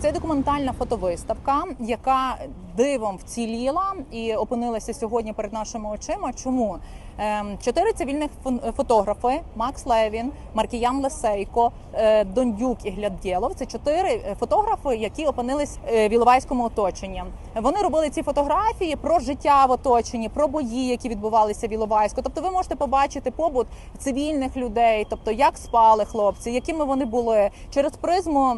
Це документальна фотовиставка, яка дивом вціліла і опинилася сьогодні перед нашими очима. Чому Ем, чотири цивільних фотографи: Макс Левін, Маркіян Лесейко, е, Дондюк і Глядєлов. Це чотири е, фотографи, які опинились е, в Іловайському оточенні. Вони робили ці фотографії про життя в оточенні, про бої, які відбувалися в Іловайську. Тобто, ви можете побачити побут цивільних людей, тобто як спали хлопці, якими вони були через призму.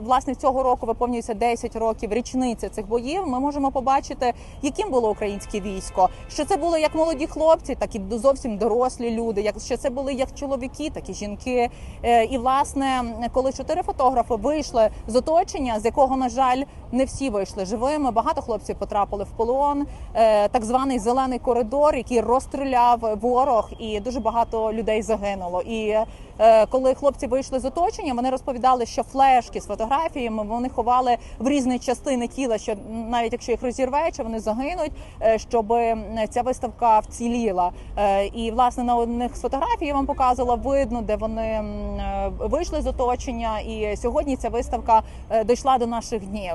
власне цього року виповнюється 10 років річниця цих боїв. Ми можемо побачити, яким було українське військо. Що це були як молоді хлопці, так і зовсім дорослі люди. Як що це були як чоловіки, так і жінки. Е, І власне, коли чотири фотографи вийшли з оточення, з якого на жаль не всі вийшли живими. Багато хлопців потрапили в полон. Е, Так званий зелений коридор, який розстріляв ворог, і дуже багато людей загинуло. І е, коли хлопці вийшли з оточення, вони розповідали, що флешки з фотографіями вони ховали в різні частини тіла, що навіть якщо їх розірве, чи вони загинуть, е, щоб ця виставка вціліла. Е, І власне на одних з фотографій я вам показувала, видно, де вони е, вийшли з оточення. І сьогодні ця виставка дійшла до наших днів.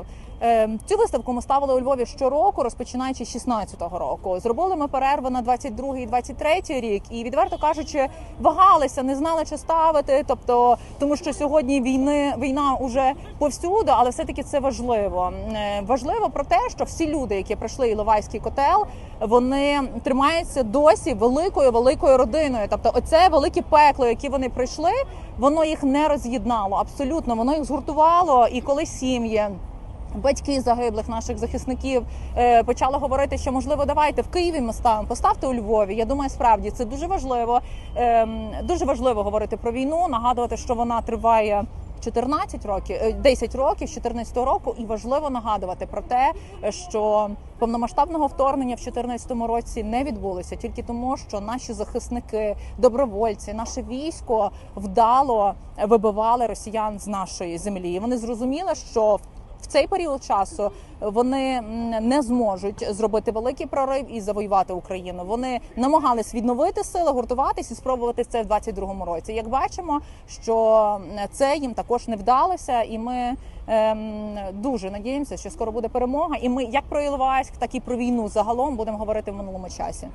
Цю виставку ми ставили у Львові щороку, розпочинаючи з 16-го року. Зробили ми перерви на 22-й і 23-й рік, і відверто кажучи, вагалися, не знали, чи ставити. Тобто, тому що сьогодні війни війна уже повсюду, але все таки це важливо. Е, Важливо про те, що всі люди, які пройшли Іловайський котел, вони тримаються досі великою великою родиною. Тобто, оце велике пекло, яке вони пройшли, воно їх не роз'єднало. Абсолютно, воно їх згуртувало. І коли сім'ї. Батьки загиблих наших захисників е, почали говорити, що можливо давайте в Києві ми ставимо, поставте у Львові. Я думаю, справді це дуже важливо. Ем, дуже важливо говорити про війну, нагадувати, що вона триває 14 років, е, 10 років з 14 року, і важливо нагадувати про те, що повномасштабного вторгнення в 2014 році не відбулося тільки тому, що наші захисники, добровольці, наше військо вдало вибивали росіян з нашої землі. І Вони зрозуміли, що цей період часу вони не зможуть зробити великий прорив і завоювати Україну. Вони намагались відновити сили, гуртуватись і спробувати це в 22-му році. Як бачимо, що це їм також не вдалося, і ми ем, дуже надіємося, що скоро буде перемога. І ми як про Іловайськ, так і про війну загалом будемо говорити в минулому часі.